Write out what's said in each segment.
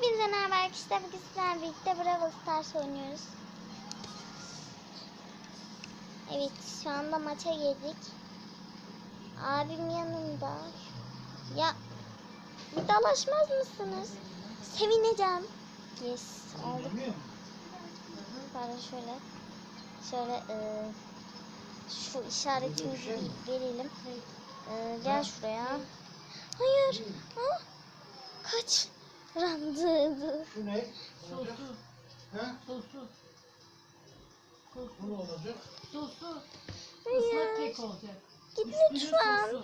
Hepinize merhaba arkadaşlar. Bugün sizlerle birlikte Brawl Stars oynuyoruz. Evet şu anda maça girdik. Abim yanımda. Ya bir dalaşmaz mısınız? Sevineceğim. Yes oldu. Pardon şöyle. Şöyle e, şu işaretimizi bir verelim. E, gel şuraya. Hayır. Ha? Kaç. Randı. Şu ne? Olacak. Sosu, He? sosu, Bu ne olacak? sosu. Hayır. Islak kek olacak. Git Üstünün lütfen.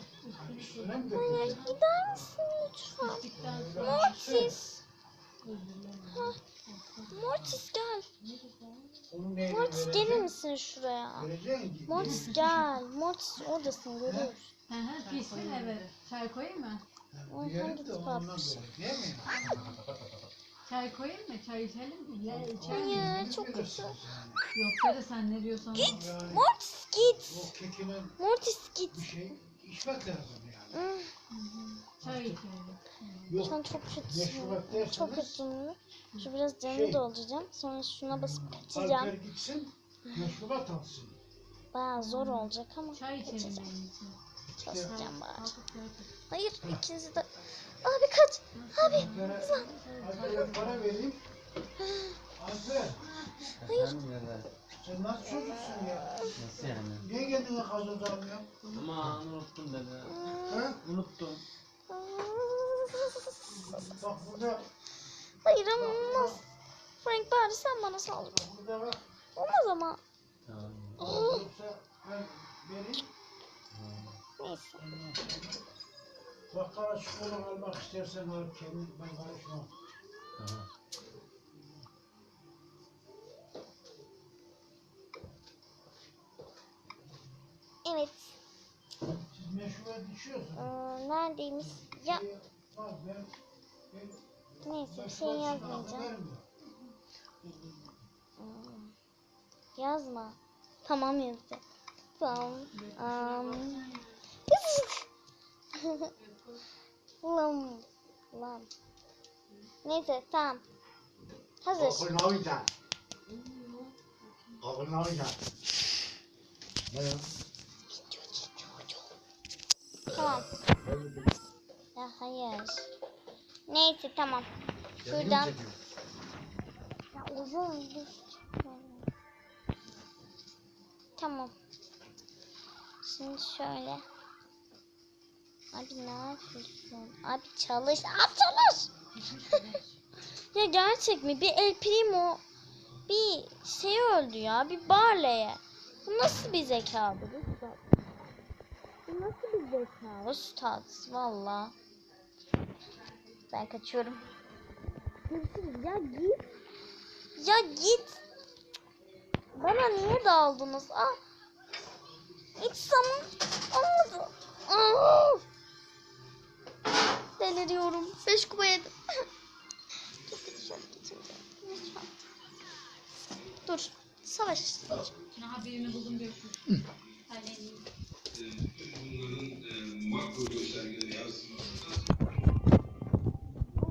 Üstüne mi Hayır gider misin lütfen? Piştikten sonra. Mortis. Ha, Mortis gel. Onun neyini Mortis vereceksin? gelir misin şuraya? Vereceksin. Mortis gel. Mortis oradasın görüyoruz. Hı hı, pişsin evet. Çay koyayım mı? Yere de ondan böyle. Değil mi? Çay koyayım mı? Çay içelim mi? Ya, içer Hayır misin? çok kötü. Yok dede sen ne diyorsan. ol. Yani Mortis git. o kekine Mortis git. bir şey içmek lazım yani. Hmm, Çay içelim. Yok. Şu an çok kötüsün. Meşrubat derseniz Çok kötüsün. Şu biraz canını Şey. dolduracağım. Sonra şuna basıp Alper kaçacağım. gitsin. Meşrubat alsın. Baya zor olacak ama Çay içelim kaçacağım. benim için. Çalışacağım bari. Hayır ikinizi de. Abi kaç. Abi. Alper'e para vereyim. Alper Hayır. sen nasıl çocuksun ya? Nasıl yani? Niye kendine gazoz almıyorsun? Ama unuttum dede. Ha? Unuttum. Bak burada, Hayır ama olmaz. Frank bari sen bana saldır. bak burada bak. Olmaz ama. Tamam. Yoksa ben vereyim. Neyse. Bakkala çikolata almak istersen alıp kendin ben karışmam. Evet. Siz meşrubat içiyorsunuz. Ee, neredeymiş? Ya Şey, bak ben, ben neyse bir şey yazmayacağım. Yazma. Tamam yazdı. Tamam. Um. Lan. Lan. Neyse tamam. Hazır. Kokun oyna. Kokun oyna. Ne? Tamam. Ya hayır. Neyse tamam. Şuradan. Ya uzun dur. Tamam. Şimdi şöyle. Abi ne yapıyorsun? Abi çalış. Abi çalış. ya gerçek mi? Bir El Primo bir şey öldü ya. Bir Barley'e. Bu nasıl bir zeka bu? Bu nasıl bir zeka? Üstad. Valla. Ben kaçıyorum. Görüşürüz. Ya git. Ya git. Bana niye daldınız? Ah. Hiç zaman olmadı. Ah. Deliriyorum. Beş kupa yedim. Çok kötü şöyle geçireceğim. Lütfen. Dur. Savaş isteyeceğim. Aha birini buldum götür. Halledeyim.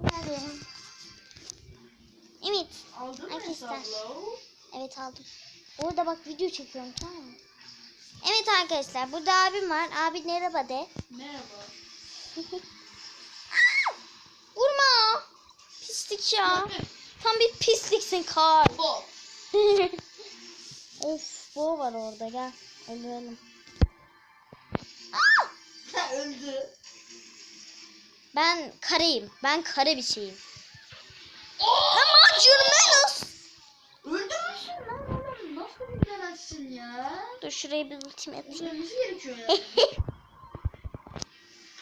Nerede? Evet. Aldın mı Arkadaşlar. Evet aldım. Orada bak video çekiyorum tamam mı? Evet arkadaşlar burada abim var. Abi merhaba de. Merhaba. Pislik ya. Tam bir pisliksin Karl. Bo. of bu var orada gel. Öldürelim. Öldü. Ben kareyim. Ben kare bir şeyim. Ama Cürmelos. Öldürmüşsün lan oğlum. Nasıl bir denemezsin ya? Dur şuraya bir ultim yapayım. Öldürmesi gerekiyor ya.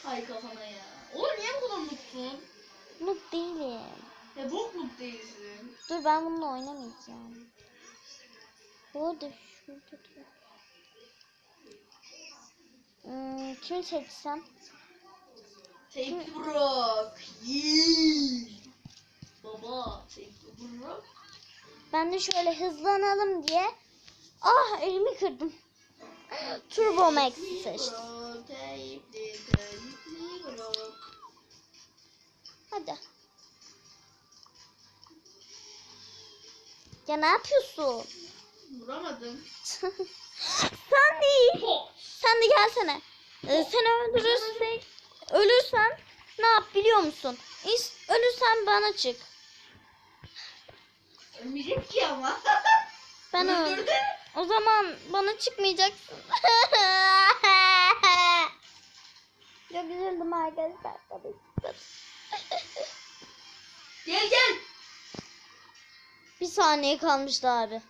Hay kafana ya. Oğlum niye bu kadar mutlusun? Noob değilim. Ya bok mutlu değilsin. Dur ben bununla oynamayacağım. Bu arada şurada dur. Hmm, kimi seçsem? Take Brock. Yee. Baba take Brock. Ben de şöyle hızlanalım diye. Ah elimi kırdım. Turbo Max seçtim. The. Hadi. Ya ne yapıyorsun? Vuramadım. Sen değil. Sen de gelsene. Ee, seni öldürürsek, ölürsen ne yap biliyor musun? İs- ölürsen bana çık. Ölmeyecek ki ama. Ben öl. Öldürdü. O zaman bana çıkmayacaksın. Çok üzüldüm arkadaşlar. Gel gel. Bir saniye kalmıştı abi.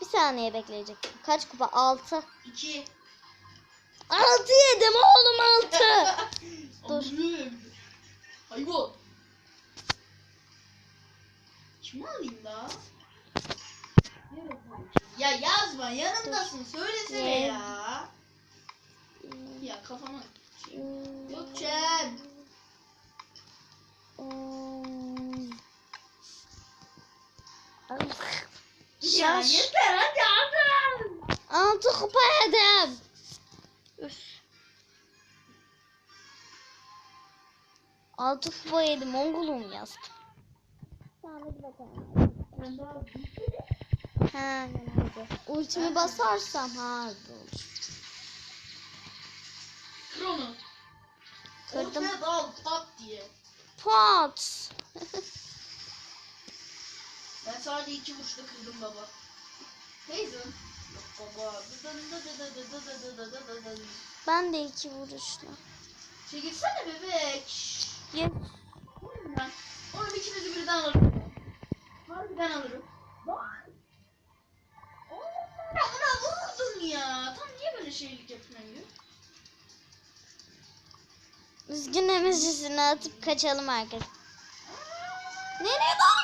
Bir saniye bekleyecektim. Kaç kupa? 6. İki. 6 yedim oğlum 6. Dur. Hayvan. Kimi alayım da? Ya yazma yanımdasın söylesene Ne? ya. Ya Ya Şaş. yeter hadi adam. 6 kupa yedim. 6 kupa yedim. Mongolum yazdım. Ha. Ultimi basarsam ha olur. Kır onu. Kırdım. Ortaya dal pat diye. Pat. Ben sadece iki vuruşta kırdım baba. Teyzem. Baba. Ben de iki vuruşla. Çekilsene bebek. Gel. Oğlum ben. Oğlum ikinizi birden alırım. Harbiden alırım. Bak. Ona vurdum ya. Tam niye böyle şeylik etmiyor? Üzgün emizcisini atıp kaçalım arkadaşlar. Nereye bak?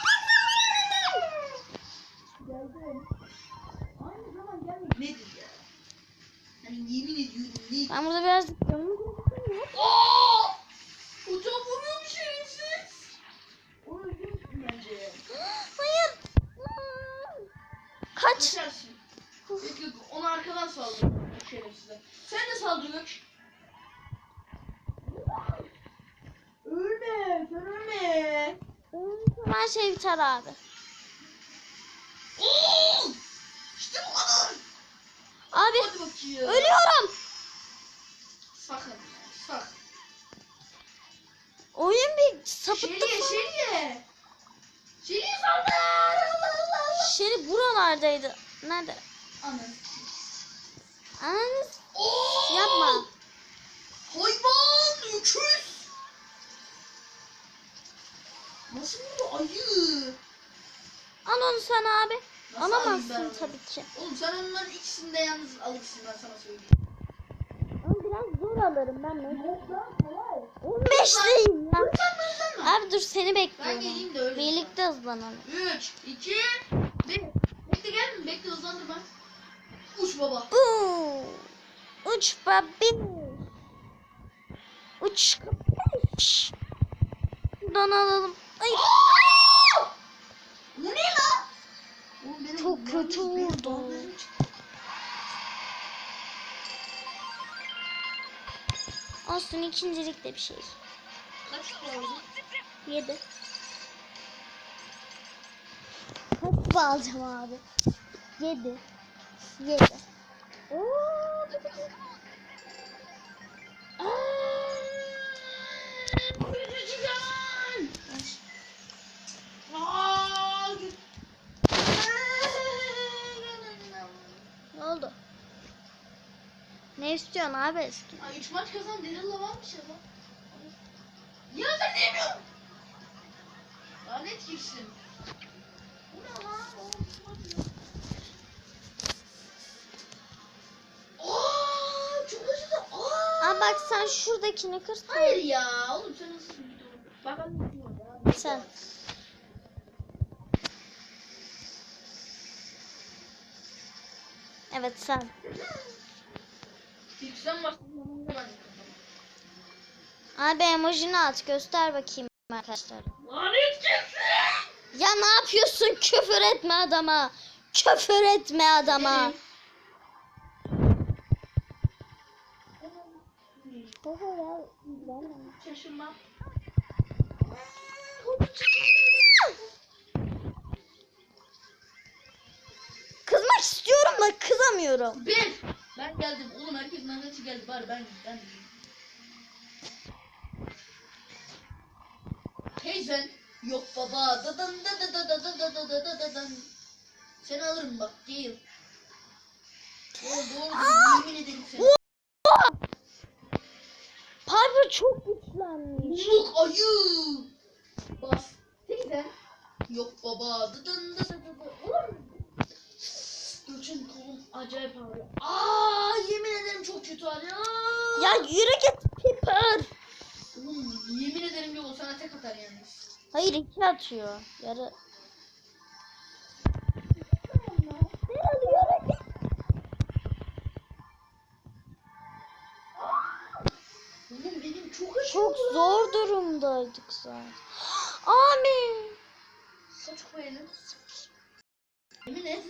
Gök. Ölme, sen ölme. Her şey biter abi. Oo! İşte bu kadar. Abi Hadi bakayım. ölüyorum. Sakın, sakın. Oyun bir sapıttı Şeriye, falan. şeriye. Şeriye saldır. Allah Allah Allah. Şeri buralardaydı. Nerede? Anam. Ananız Oo! yapma. Hayvan, öküz. Nasıl bu ayı? Al onu sen abi. Nasıl alayım ben Alamazsın tabii ki. Oğlum sen onların ikisini de yalnız alırsın ben sana söyleyeyim. Ama biraz zor alırım ben. Yok lan kolay. 15'liyim ya. Abi dur seni bekliyorum. Ben geleyim de öyle. Birlikte hızlanalım. 3, 2, 1. Bekle gelme bekle hızlandırma. Uç baba. Uuu. Uç babi. Uç kapış. Buradan alalım. Ay. Bu ne lan? Benim Çok kötü vurdu. Olsun ikincilik de bir şey. Kaç oldu? Yedi. Kupa alacağım abi? Yedi. Yedi. Oo. Ne istiyorsun abi eski? Ay 3 maç kazan Daryl'la varmış ya lan. Ya sen ne yapıyorsun? Lanet girsin. Bu ne lan? Oğlum, bak sen şuradakini kır. Hayır ya. Oğlum sen nasıl bir dur? Bak ben de ya. Sen. Evet sen. İlk sen başladın. Ben de Abi emojini at göster bakayım arkadaşlar. Lanet. Ya ne yapıyorsun? Küfür etme adama. Küfür etme adama. Şaşırma. Kızmak istiyorum da kızamıyorum. Bir. Ben geldim. Oğlum herkes mangaçı geldi. Bari ben ben. Teyzen. Yok baba. Dadan dadan dadan dadan dadan dadan. Seni alırım bak. Değil. Doğru doğru. Yemin ederim seni. Çok güçlenmiş. Bulduk ayı. Bas. Teyzen. Yok baba. Da da da. Oğlum. Göçün kolum acayip ağrıyor. Aa yemin ederim çok kötü ağrıyor. Ya yürü git Piper. Oğlum yemin ederim yok sana tek atar yalnız. Hayır iki atıyor. Yarı. Çok. Çok zor durumdaydık zaten. Amin. Saç koyalım. Yemin et.